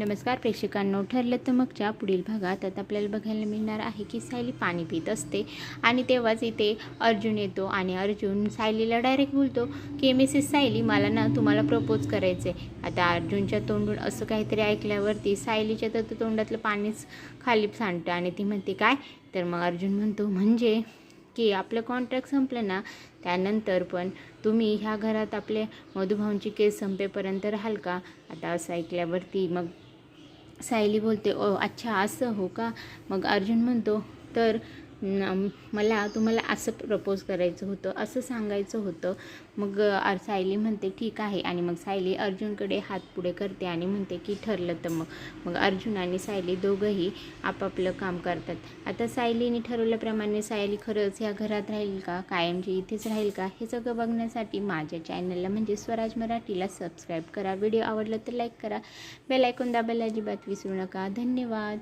नमस्कार प्रेक्षकांनो ठरलं तर मगच्या पुढील भागात आता आपल्याला बघायला मिळणार आहे की सायली पाणी पित असते आणि तेव्हाच इथे अर्जुन येतो आणि अर्जुन सायलीला डायरेक्ट बोलतो की मिसेस सायली मला ना तुम्हाला प्रपोज करायचं आहे आता अर्जुनच्या तोंडून असं काहीतरी ऐकल्यावरती सायलीच्या तर तोंडातलं पाणीच खाली सांडतं आणि ती म्हणते काय? तर मग अर्जुन म्हणतो म्हणजे की आपलं कॉन्ट्रॅक्ट संपलं ना त्यानंतर पण तुम्ही ह्या घरात आपले मधुभाऊंची केस संपेपर्यंत राहाल का? आता असं ऐकल्यावरती मग सायली बोलते ओ अच्छा असं हो का? मग अर्जुन म्हणतो तर मला तुम्हाला असं प्रपोज करायचं होतं असं सांगायचं होतं. मग सायली म्हणते ठीक आहे. आणि मग सायली अर्जुनकडे हात पुढे करते आणि म्हणते की ठरलं तर मग. मग अर्जुन आणि सायली दोघंही आपापलं काम करतात. आता सायलीने ठरवल्याप्रमाणे सायली खरंच ह्या घरात राहील का? कायमची इथेच राहील का? हे सगळं बघण्यासाठी माझ्या चॅनलला म्हणजे स्वराज मराठीला सबस्क्राईब करा. व्हिडिओ आवडला तर लाईक करा. बेल ऐकून दाबायला अजिबात विसरू नका. धन्यवाद.